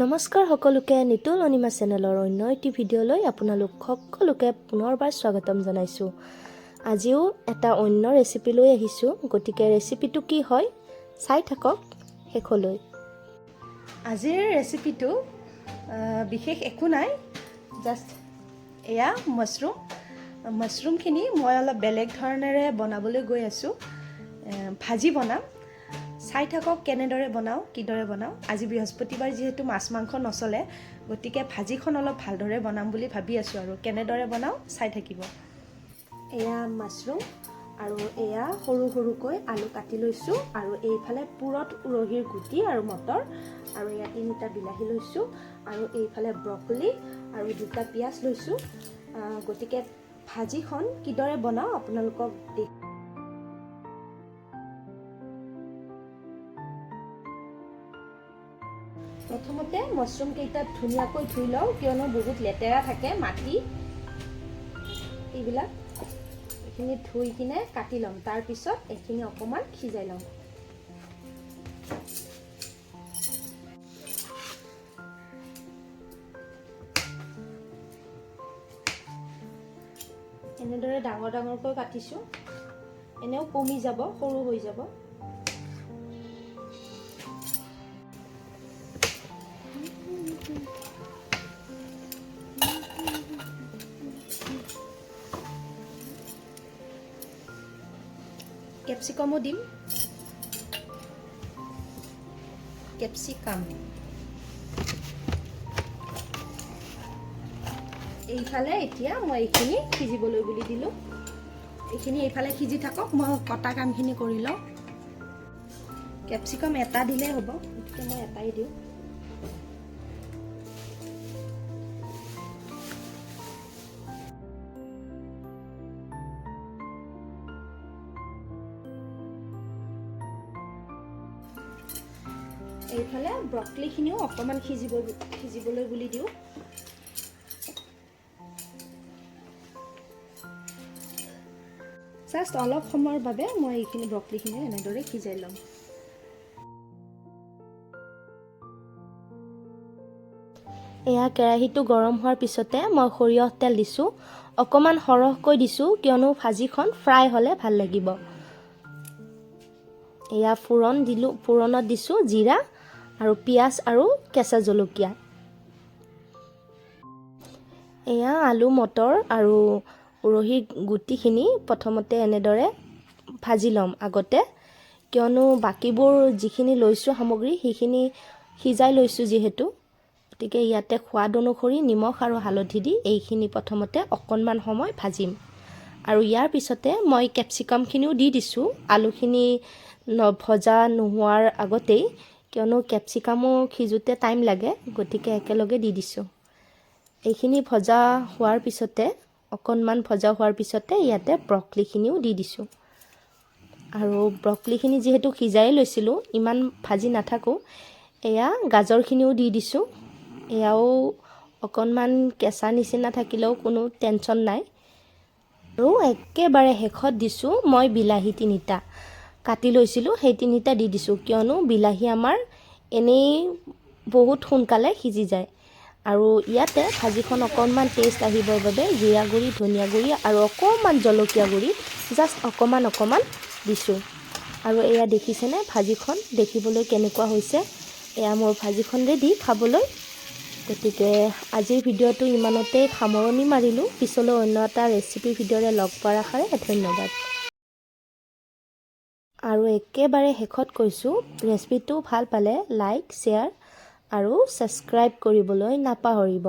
নমস্কাৰ সকলোকে নিতুল অনিমা চেনেলৰ অন্য এটি ভিডিঅ'লৈ আপোনালোক সকলোকে পুনৰবাৰ স্বাগতম জনাইছোঁ। আজিও এটা অন্য ৰেচিপি লৈ আহিছোঁ গতিকে ৰেচিপিটো কি হয় চাই থাকক শেষলৈ। আজিৰ ৰেচিপিটো বিশেষ একো নাই জাষ্ট এয়া মাছৰুম মাছৰুমখিনি মই অলপ বেলেগ ধৰণেৰে বনাবলৈ গৈ আছোঁ ভাজি বনাম। চাই থাকক কেনেদৰে বনাওঁ কিদৰে বনাওঁ। আজি বৃহস্পতিবাৰ যিহেতু মাছ মাংস নচলে গতিকে ভাজিখন অলপ ভালদৰে বনাম বুলি ভাবি আছোঁ আৰু কেনেদৰে বনাওঁ চাই থাকিব। এয়া মাছৰুম আৰু এয়া সৰু সৰুকৈ আলু কাটি লৈছোঁ আৰু এইফালে পুৰত উৰহীৰ গুটি আৰু মটৰ আৰু এয়া তিনিটা বিলাহী লৈছোঁ আৰু এইফালে ব্ৰকলি আৰু দুটা পিঁয়াজ লৈছোঁ। গতিকে ভাজিখন কিদৰে বনাওঁ আপোনালোকক দেখ প্ৰথমতে মাছৰুম কেইটা ধুনীয়াকৈ ধুই লওঁ কিয়নো বহুত লেতেৰা থাকে মাটি। এইবিলাক এইখিনি ধুই কিনে কাটি ল'ম। তাৰপিছত এইখিনি অকণমান সিজাই ল'ম। এনেদৰে ডাঙৰ ডাঙৰকৈ কাটিছোঁ। এনেও কমি যাব সৰু হৈ যাব। কেপচিকামো দিম। কেপচিকাম এইফালে এতিয়া মই এইখিনি সিজিবলৈ বুলি দিলোঁ। এইখিনি এইফালে সিজি থাকক, মই কটা কামখিনি কৰি লওঁ। কেপচিকাম এটা দিলেই হ'ব, গতিকে মই এটাই দিওঁ। এইফালে ব্ৰকলিখিনিও অকণমান সিজিব সিজিবলৈ বুলি দিওঁ। জাষ্ট অলপ সময়ৰ বাবে মই এইখিনি ব্ৰকলিখিনি এনেদৰে সিজাই ল'ম। এয়া কেৰাহীটো গৰম হোৱাৰ পিছতে মই সৰিয়হ তেল দিছোঁ। অকণমান সৰহকৈ দিছোঁ কিয়নো ভাজিখন ফ্ৰাই হ'লে ভাল লাগিব। এয়া ফুৰণ দিলোঁ ফুৰণত দিছোঁ জিৰা। আৰু পিঁয়াজ আৰু কেঁচা জলকীয়া। এয়া আলু মটৰ আৰু উৰহীৰ গুটিখিনি প্ৰথমতে এনেদৰে ভাজি ল'ম। আগতে কিয়নো বাকীবোৰ যিখিনি লৈছোঁ সামগ্ৰী সেইখিনি সিজাই লৈছোঁ যিহেতু। গতিকে ইয়াতে সোৱাদ অনুসৰি নিমখ আৰু হালধি দি এইখিনি প্ৰথমতে অকণমান সময় ভাজিম। আৰু ইয়াৰ পিছতে মই কেপচিকামখিনিও দি দিছোঁ। আলুখিনি ভজা নোহোৱাৰ আগতেই কিয়নো কেপচিকামো সিজোতে টাইম লাগে গতিকে একেলগে দি দিছোঁ। এইখিনি ভজা হোৱাৰ পিছতে অকণমান ভজা হোৱাৰ পিছতে ইয়াতে ব্ৰকলিখিনিও দি দিছোঁ। আৰু ব্ৰকলিখিনি যিহেতু সিজাই লৈছিলোঁ ইমান ভাজি নাথাকোঁ এয়া গাজৰখিনিও দি দিছোঁ। এয়াও অকণমান কেঁচা নিচিনা থাকিলেও কোনো টেনশ্যন নাই। আৰু একেবাৰে শেষত দিছোঁ মই বিলাহী তিনিটা। কাটি লৈছিলোঁ। সেই তিনিটা দি দিছোঁ কিয়নো বিলাহী আমাৰ এনেই বহুত সোনকালে সিজি যায়। আৰু ইয়াতে ভাজিখন অকণমান টেষ্ট আহিবৰ বাবে জিৰা গুড়ি ধনিয়া গুড়ি আৰু অকণমান জলকীয়া গুড়ি জাষ্ট অকণমান অকণমান দিছোঁ। আৰু এয়া দেখিছেনে? ভাজিখন দেখিবলৈ কেনেকুৱা হৈছে? এয়া মোৰ ভাজিখন ৰেডি খাবলৈ। গতিকে আজিৰ ভিডিঅ'টো ইমানতে সামৰণি মাৰিলোঁ। পিছলৈ অন্য এটা ৰেচিপি ভিডিঅ'ৰে লগ পোৱাৰ আশাৰে ধন্যবাদ। আৰু একেবাৰে শেষত কৈছোঁ ৰেচিপিটো ভাল পালে লাইক শ্বেয়াৰ আৰু ছাবস্ক্ৰাইব কৰিবলৈ নাপাহৰিব।